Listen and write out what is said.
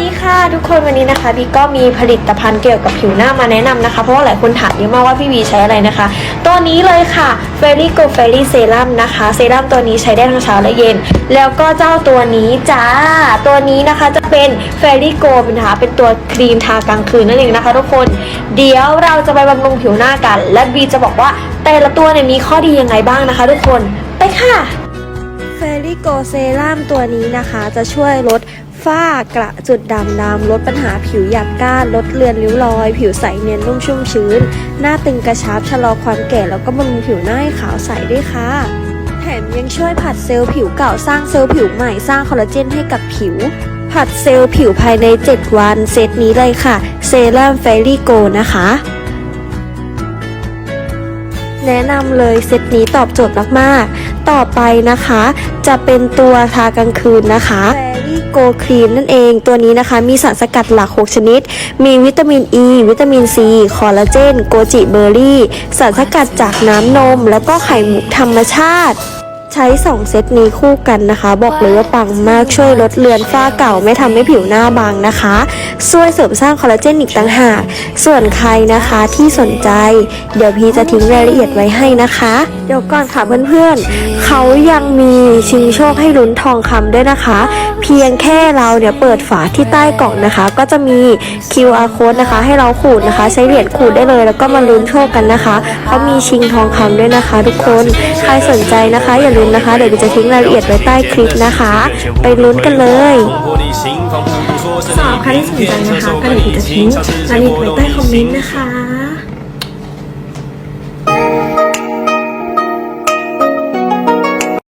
ดีค่ะทุกคนวันนี้นะคะบีก็มีผลิตภัณฑ์เกี่ยวกับผิวหน้ามาแนะนำนะคะ เพราะว่าหลายคนถามเยอะมากว่าพี่วีใช้อะไรนะคะ ตัวนี้เลยค่ะ f a i r y Go f a i r y Serum นะคะเซรั่มตัวนี้ใช้ได้ทั้งเช้าและเย็น แล้วก็เจ้าตัวนี้จ้า ตัวนี้นะคะจะเป็น f a i r y Go เป็นนะคะเป็นตัวครีมทากลางคืนนั่นเองนะคะ ทุกคนเดี๋ยวเราจะไปบำรุงผิวหน้ากัน และบีจะบอกว่าแต่ละตัวเนี่ยมีข้อดียังไงบ้างนะคะ ทุกคนไปค่ะ ฟริโกเซรั่มตัวนี้นะคะ จะช่วยลดฝ้ากระจุดด่างดำลดปัญหาผิวหยาบก้าน ลดเลือนริ้วรอย ผิวใสเนียนนุ่มชุ่มชื้น หน้าตึงกระชับชะลอความแก่แล้วก็บำรุงผิวหน้าให้ขาวใสด้วยค่ะแถมยังช่วยผัดเซลล์ผิวเก่าสร้างเซลล์ผิวใหม่สร้างคอลลาเจนให้กับผิว ผัดเซลล์ผิวภายใน 7 วัน เซตนี้เลยค่ะ เซรั่มเฟริโกนะคะ แนะนำเลยเซตนี้ตอบโจทย์มากๆ ต่อไปนะคะ จะเป็นตัวทากลางคืนนะคะ Fairy Go Cream นั่นเองตัวนี้นะคะ มีสารสกัดหลัก 6 ชนิด มีวิตามินอ e, ีวิตามินซีคอลลาเจน โกจิเบอร์รี่ สารสกัดจากน้ำนม แล้วก็ไข่มุกธรรมชาติใช้ 2 เซตนี้คู่กันนะคะ บอกเลยว่าปังมากช่วยลดเลือนฝ้าเก่าไม่ทำให้ผิวหน้าบางนะคะ ช่วยเสริมสร้างคอลลาเจนอีกต่างหาก ส่วนใครนะคะที่สนใจ เดี๋ยวพี่จะทิ้งรายละเอียดไว้ให้นะคะ เดี๋ยวก่อนค่ะเพื่อนๆ เขายังมีชิงโชคให้ลุ้นทองคำด้วยนะคะ เพียงแค่เราเนี่ยเปิดฝาที่ใต้กล่องนะคะ ก็จะมี QR code นะคะ ให้เราขูดนะคะ ใช้เหรียญขูดได้เลย แล้วก็มาลุ้นโชคกันนะคะเขามีชิงทองคำด้วยนะคะ ทุกคนใครสนใจนะคะ อย่าลืมนะคะ เดี๋ยวจะทิ้งรายละเอียดไว้ใต้คลิปนะคะ ไปลุ้นกันเลย สำหรับใครที่สนใจนะคะก็เดี๋ยวจะทิ้งรายละเอียดไว้ใต้คอมเมนต์นะคะ